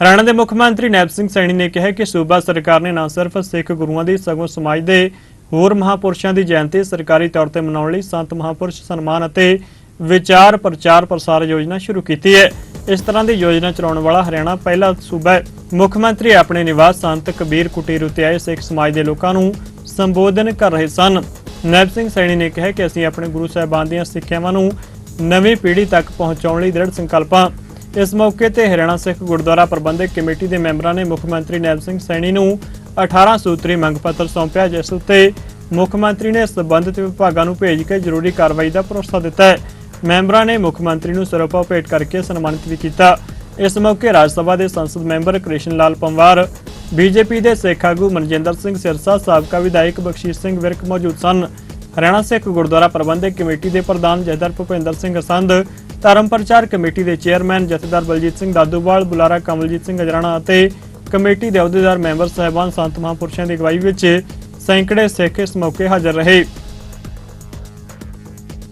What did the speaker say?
ਹਰਿਆਣਾ ਦੇ ਮੁੱਖ ਮੰਤਰੀ ਨੈਬ ਸਿੰਘ ਸੈਣੀ ਨੇ ਕਿਹਾ ਕਿ ਸੂਬਾ ਸਰਕਾਰ ਨੇ ਨਾ ਸਿਰਫ ਸਿੱਖ ਗੁਰੂਆਂ ਦੀ, ਸਗੋਂ ਸਮਾਜ ਦੇ ਹੋਰ ਮਹਾਪੁਰਸ਼ਾਂ ਦੀ ਜਯੰਤੀ ਸਰਕਾਰੀ ਤੌਰ ਤੇ ਮਨਾਉਣ ਲਈ ਸੰਤ ਮਹਾਪੁਰਸ਼ ਸਨਮਾਨ ਅਤੇ ਵਿਚਾਰ ਪ੍ਰਚਾਰ ਪ੍ਰਸਾਰ ਯੋਜਨਾ ਸ਼ੁਰੂ ਕੀਤੀ ਹੈ। ਇਸ ਤਰ੍ਹਾਂ ਦੀ ਯੋਜਨਾ ਚਲਾਉਣ ਵਾਲਾ ਹਰਿਆਣਾ ਪਹਿਲਾ ਸੂਬਾ ਹੈ। ਮੁੱਖ ਮੰਤਰੀ ਆਪਣੇ ਨਿਵਾਸ ਸੰਤ ਕਬੀਰ ਕੁਟੀਰ ਉਤੇ ਆਏ ਸਿੱਖ ਸਮਾਜ ਦੇ ਲੋਕਾਂ ਨੂੰ ਸੰਬੋਧਨ ਕਰ ਰਹੇ ਸਨ। ਨੈਬ ਸਿੰਘ ਸੈਣੀ ਨੇ ਕਿਹਾ ਕਿ ਅਸੀਂ ਆਪਣੇ ਗੁਰੂ ਸਾਹਿਬਾਨ ਦੀਆਂ ਸਿੱਖਿਆਵਾਂ ਨੂੰ ਨਵੀਂ ਪੀੜ੍ਹੀ ਤੱਕ ਪਹੁੰਚਾਉਣ ਲਈ ਦ੍ਰਿੜ ਸੰਕਲਪ ਹਾਂ। ਇਸ ਮੌਕੇ ਤੇ ਹਰਿਆਣਾ ਸਿੱਖ ਗੁਰਦੁਆਰਾ ਪ੍ਰਬੰਧਕ ਕਮੇਟੀ ਦੇ ਮੈਂਬਰਾਂ ਨੇ ਮੁੱਖ ਮੰਤਰੀ ਨੈਬ ਸਿੰਘ ਸੈਣੀ ਨੂੰ 18 ਸੂਤਰੀ ਮੰਗ ਪੱਤਰ ਸੌਂਪਿਆ, ਜਿਸ ਉੱਤੇ ਮੁੱਖ ਮੰਤਰੀ ਨੇ ਸਬੰਧਤ ਵਿਭਾਗਾਂ ਨੂੰ ਭੇਜ ਕੇ ਜ਼ਰੂਰੀ ਕਾਰਵਾਈ ਦਾ ਭਰੋਸਾ ਦਿੱਤਾ। ਹੈ ਮੈਂਬਰਾਂ ਨੇ ਮੁੱਖ ਮੰਤਰੀ ਨੂੰ ਸਰੋਪਾ ਭੇਟ ਕਰਕੇ ਸਨਮਾਨਿਤ ਵੀ ਕੀਤਾ। ਇਸ ਮੌਕੇ ਰਾਜ ਸਭਾ ਦੇ ਸੰਸਦ ਮੈਂਬਰ ਕ੍ਰਿਸ਼ਨ ਲਾਲ ਪੰਵਾਰ ਬੀਜੇਪੀ ਦੇ ਸਿੱਖ ਆਗੂ ਮਨਜਿੰਦਰ ਸਿੰਘ ਸਿਰਸਾ, ਸਾਬਕਾ ਵਿਧਾਇਕ ਬਖਸ਼ੀਸ਼ ਸਿੰਘ ਵਿਰਕ ਮੌਜੂਦ ਸਨ। ਹਰਿਆਣਾ ਸਿੱਖ ਗੁਰਦੁਆਰਾ ਪ੍ਰਬੰਧਕ ਕਮੇਟੀ ਦੇ ਪ੍ਰਧਾਨ ਜਥੇਦਾਰ ਭੁਪਿੰਦਰ ਸਿੰਘ ਸੰਧ ਧਰਮ ਪ੍ਰਚਾਰ ਕਮੇਟੀ ਦੇ ਚੇਅਰਮੈਨ ਜਥੇਦਾਰ ਬਲਜੀਤ ਸਿੰਘ ਦਾਦੂਵਾਲ, ਬੁਲਾਰਾ ਕਮਲਜੀਤ ਸਿੰਘ ਅਜਰਾਣਾ ਅਤੇ ਕਮੇਟੀ ਦੇ ਅਹੁਦੇਦਾਰ ਮੈਂਬਰ ਸਹਿਬਾਨ ਸੰਤ ਮਹਾਂਪੁਰਸ਼ਾਂ ਦੀ ਅਗਵਾਈ ਵਿੱਚ ਸੈਂਕੜੇ ਸਿੱਖ ਇਸ ਮੌਕੇ ਹਾਜ਼ਰ ਰਹੇ।